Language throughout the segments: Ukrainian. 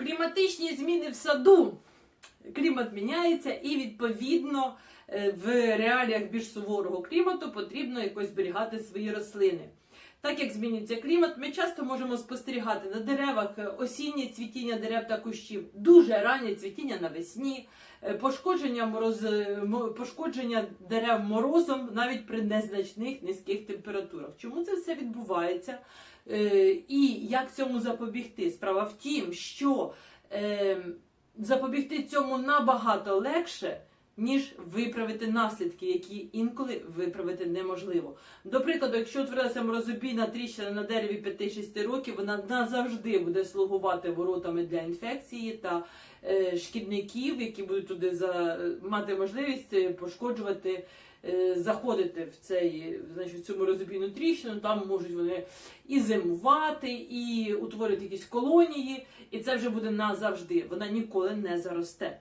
Кліматичні зміни в саду. Клімат міняється, і відповідно е, в реаліях більш суворого клімату потрібно якось зберігати свої рослини. Так як змінюється клімат, ми часто можемо спостерігати на деревах е, осіннє цвітіння дерев та кущів, дуже раннє цвітіння навесні, е, пошкодження, мороз... пошкодження дерев морозом навіть при незначних низьких температурах. Чому це все відбувається? Е, І як цьому запобігти? Справа в тім, що е, запобігти цьому набагато легше, ніж виправити наслідки, які інколи виправити неможливо. До прикладу, якщо утворилася морозобійна тріщина на дереві 5-6 років, вона назавжди буде слугувати воротами для інфекції та е, шкідників, які будуть туди за, мати можливість е, пошкоджувати. Е, Заходити в цей, значить, в цю морозобійну тріщину, там можуть вони і зимувати, і утворити якісь колонії, і це вже буде назавжди. Вона ніколи не заросте.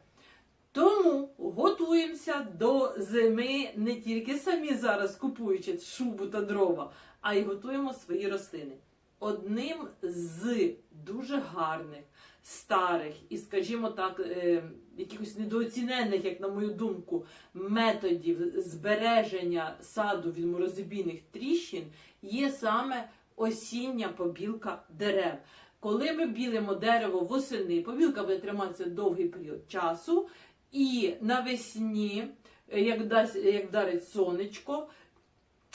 Тому готуємося до зими не тільки самі зараз купуючи шубу та дрова, а й готуємо свої рослини. Одним з дуже гарних, старих і, скажімо так, е, якихось недооцінених, як на мою думку, методів збереження саду від морозобійних тріщин є саме осіння побілка дерев. Коли ми білимо дерево восени, побілка буде триматися довгий період часу, і навесні, е, як, дасть, як вдарить сонечко,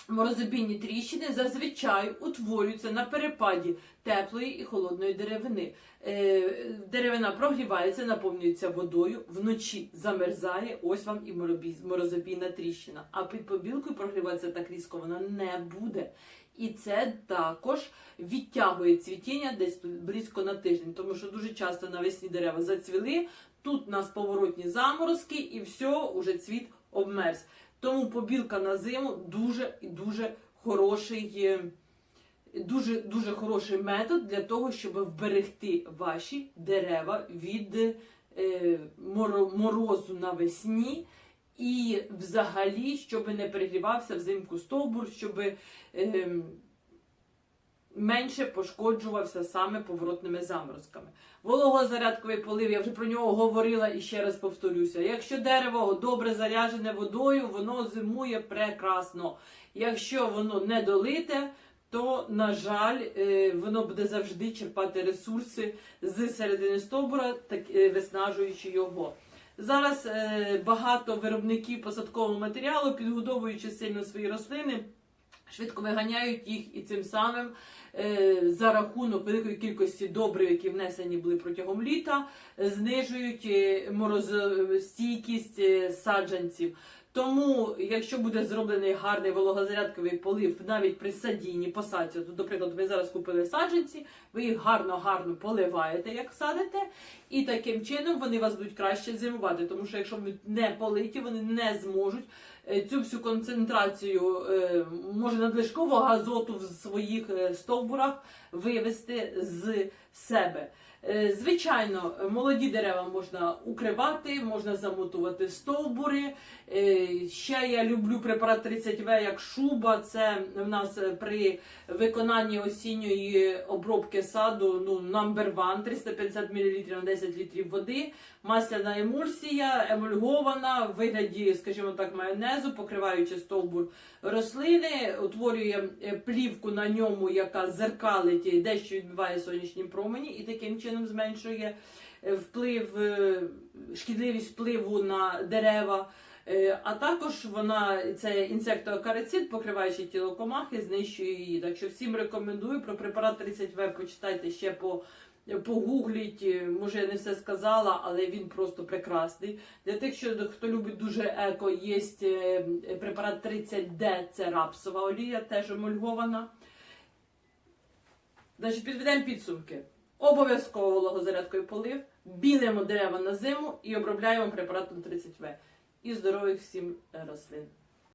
морозобійні тріщини зазвичай утворюються на перепаді теплої і холодної деревини. Е, Деревина прогрівається, наповнюється водою, вночі замерзає, ось вам і морозобійна тріщина. А під побілкою прогріватися так різко вона не буде. І це також відтягує цвітіння десь близько на тиждень, тому що дуже часто навесні дерева зацвіли, тут у нас поворотні заморозки, і все, уже цвіт обмерз. Тому побілка на зиму дуже і дуже хороший, е, дуже, дуже хороший метод для того, щоб вберегти ваші дерева від е, морозу навесні. І взагалі, щоб не перегрівався взимку стовбур, щоб ем, менше пошкоджувався саме поворотними заморозками. Вологозарядковий полив, я вже про нього говорила і ще раз повторюся. Якщо дерево добре заряджене водою, воно зимує прекрасно. Якщо воно не долите, то, на жаль, е, воно буде завжди черпати ресурси з середини стовбура, так е, виснажуючи його. Зараз е, багато виробників посадкового матеріалу, підгодовуючи сильно свої рослини, швидко виганяють їх і цим самим е, за рахунок великої кількості добрив, які внесені були протягом літа, е, знижують е, морозостійкість саджанців. Тому, якщо буде зроблений гарний вологозарядковий полив навіть при садінні, посадці, то, до прикладу, ви зараз купили саджанці, ви їх гарно-гарно поливаєте, як садите, і таким чином вони вас будуть краще зимувати. Тому що якщо вони не политі, вони не зможуть е, цю всю концентрацію е, може надлишкового азоту в своїх е, стовбурах вивести з себе. Е, Звичайно, молоді дерева можна укривати, можна замотувати стовбури. Е, Ще я люблю препарат 30В як шуба. Це в нас при виконанні осінньої обробки саду ну, number one, 350 мл на 10 літрів води. Масляна емульсія, емульгована в вигляді, скажімо так, майонезу, покриваючи стовбур рослини, утворює е, плівку на ньому, яка зеркалить дещо відбиває сонячні промені, і таким чином зменшує е, вплив, е, шкідливість впливу на дерева. Е, А також вона це інсектоакарицид, покриваючи тіло комахи, знищує її. Так що всім рекомендую про препарат 30В почитайте ще по. Погугліть, може я не все сказала, але він просто прекрасний. Для тих, що хто любить дуже еко, є препарат 30D, це рапсова олія, теж емульгована. Значить, підведемо підсумки. Обов'язково вологозарядкою полив, білимо дерева на зиму і обробляємо препаратом 30В. І здорових всім рослин.